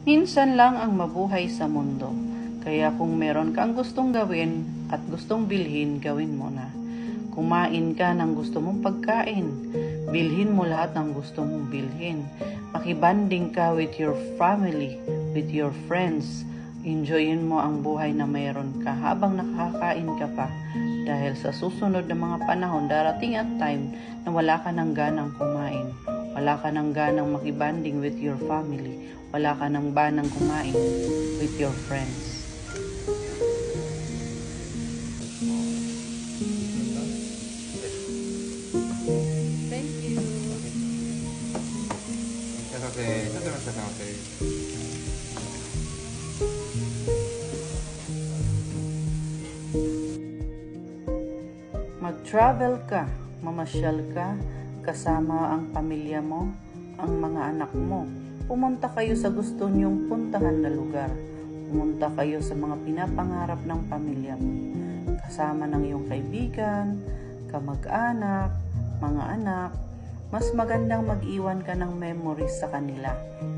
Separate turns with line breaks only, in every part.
Minsan lang ang mabuhay sa mundo. Kaya kung meron kang gustong gawin at gustong bilhin, gawin mo na. Kumain ka ng gusto mong pagkain. Bilhin mo lahat ng gusto mong bilhin. Makibanding ka with your family, with your friends. Enjoyin mo ang buhay na mayroon ka habang nakakain ka pa. Dahil sa susunod na mga panahon, darating ang time na wala ka ng ganang kumain. Wala ka ng ganang makibanding with your family. Wala ka ng banang kumain with your friends.
Thank you.
Okay. Okay.
Mag-travel ka, mamasyal ka, kasama ang pamilya mo, ang mga anak mo. Pumunta kayo sa gusto niyong puntahan na lugar. Pumunta kayo sa mga pinapangarap ng pamilya mo. Kasama ng iyong kaibigan, kamag-anak, mga anak. Mas magandang mag-iwan ka ng memories sa kanila.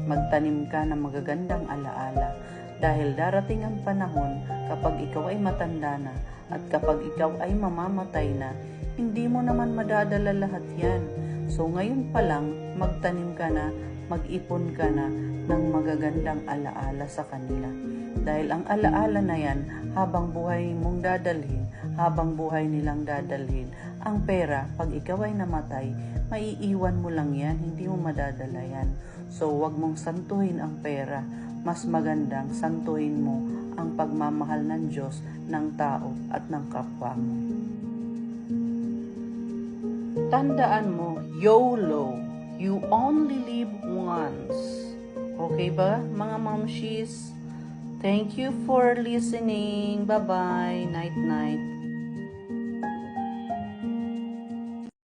Magtanim ka ng magagandang alaala. Dahil darating ang panahon kapag ikaw ay matanda na at kapag ikaw ay mamamatay na, hindi mo naman madadala lahat yan. So ngayon pa lang, magtanim ka na, mag-ipon ka na ng magagandang alaala sa kanila. Dahil ang alaala na yan, habang buhay mong dadalhin, habang buhay nilang dadalhin, ang pera, pag ikaw ay namatay, maiiwan mo lang yan, hindi mo madadala yan. So wag mong santuhin ang pera, mas magandang santuhin mo ang pagmamahal ng Diyos, ng tao at ng kapwa mo. Tandaan mo, YOLO, you only live once. Okay ba, mga mamshis? Thank you for listening. Bye-bye. Night-night.